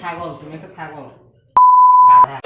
ছাগল তুমি একটা ছাগল। গাধা।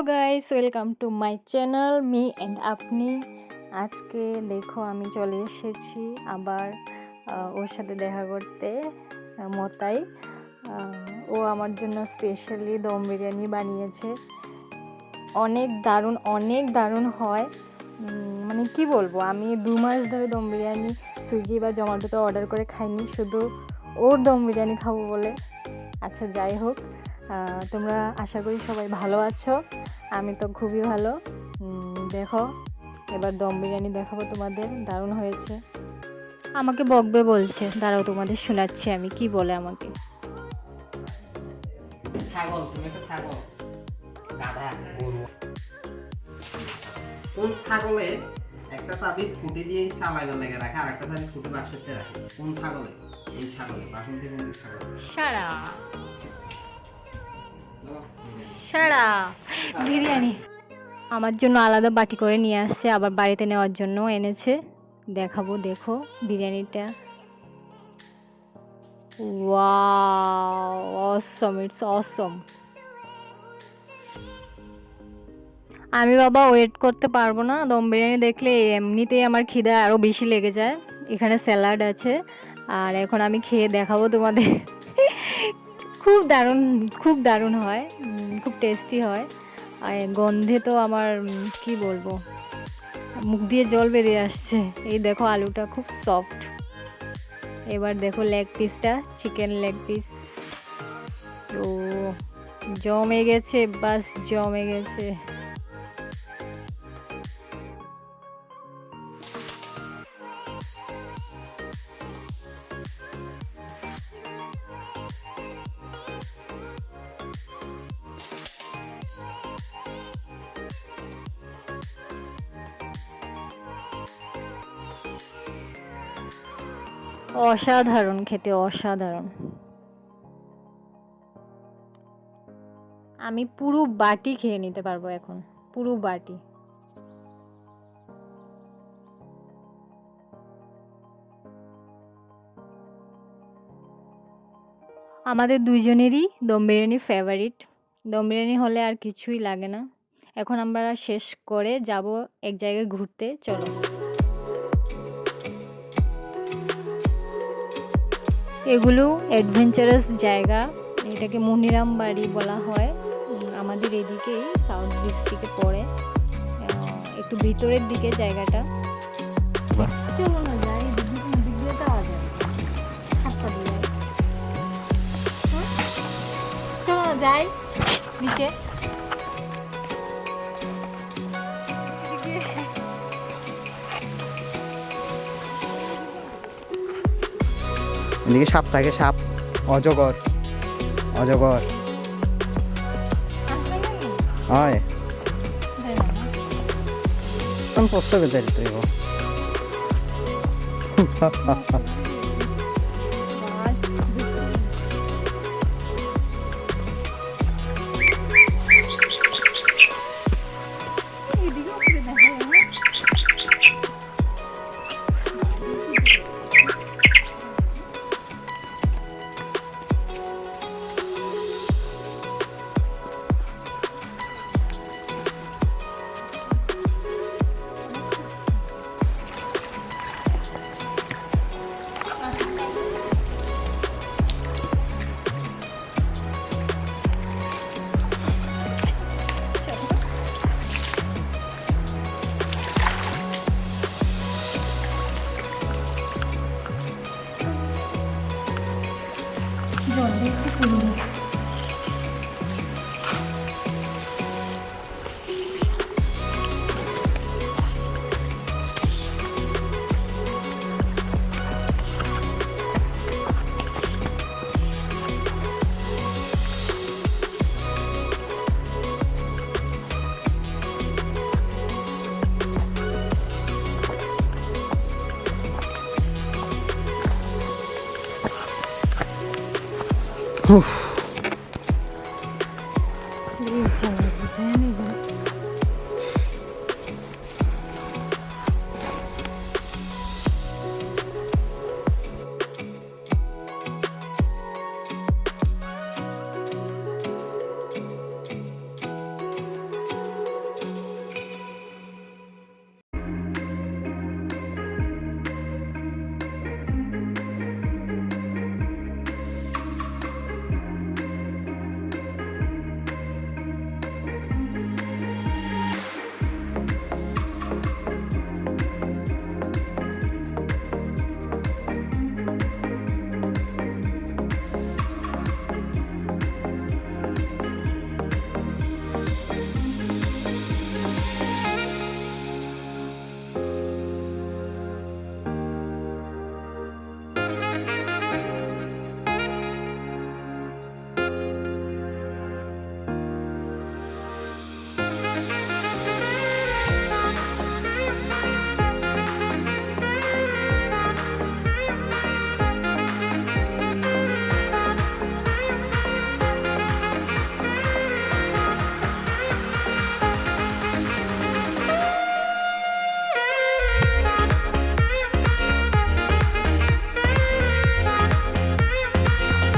Hello guys welcome to my channel me and আপনি আজকে দেখো, আমি চলে এসেছি আবার ওর সাথে দেখা করতে, মতাই। ও আমার জন্য স্পেশালি দম বিরিয়ানি বানিয়েছে। অনেক দারুণ অনেক দারুণ হয়। মানে কি বলব, আমি দু মাস ধরে দম বিরিয়ানি সুইগি বা জোম্যাটোতে অর্ডার করে খাইনি, শুধু ওর দম বিরিয়ানি খাব বলে। আচ্ছা যাই হোক। তোমরা আশা করি সবাই ভালো আছো। আমি তো খুবই ভালো। দেখো এবার দম বিরিয়ানি দেখাবো তোমাদের। দারুণ হয়েছে। আমাকে বকবে বলছে দাঁড়াও তোমাদের শোনাচ্ছি আমি কি বলে আমাকে। ছাগল তুমি একটা ছাগল। গাধা গরু। কোন ছাগলে একটা চাবি স্কুটি দিয়ে চালাইবার লেগে রাখে আর একটা চাবি স্কুটি বাসতে রাখে? কোন ছাগলে? এই ছাগলে বাসন্তী কোন ছাগল। সারা। সারা। বিরিয়ানি। আমার জন্য আলাদা বাটি করে নিয়ে আসছে, আবার বাড়িতে নেওয়ার জন্য এনেছে। দেখাবো, দেখো বিরিয়ানিটা। ওয়াও অসম ইটস অসম আমি বাবা ওয়েট করতে পারব না, দম বিরিয়ানি দেখলে এমনিতেই আমার খিদে আরও বেশি লেগে যায়। এখানে স্যালাড আছে, আর এখন আমি খেয়ে দেখাবো তোমাদের। খুব দারুণ খুব দারুণ হয় খুব টেস্টি হয়। আর গন্ধে তো আমার কি বলব, মুখ দিয়ে জল বেরিয়ে আসছে। এই দেখো আলুটা খুব সফট এবার দেখো লেগ পিসটা চিকেন লেগ পিস তো জমে গেছে, বাস জমে গেছে। অসাধারণ, খেতে অসাধারণ। আমি পুরো বাটি খেয়ে নিতে পারব এখন, পুরো বাটি। আমাদের দুইজনেরই দম বিরিয়ানি ফেভারিট দম বিরিয়ানি হলে আর কিছুই লাগে না। এখন আমরা শেষ করে যাব এক জায়গায় ঘুরতে, চলো। এগুলো অ্যাডভেঞ্চারাস জায়গা। এটাকে মনিরাম বাড়ি বলা হয়। আমাদের এদিকেই সাউথ ডিস্ট্রিক্টে পড়ে। একটু ভিতরের দিকে জায়গাটা। চলো না যাই? চলো না যাই নিচে। এদিক সাপ থাকে সাপ অজগর অজগর? হয় যাই না। আমি প্রশ্ন পেতে বুঝেনি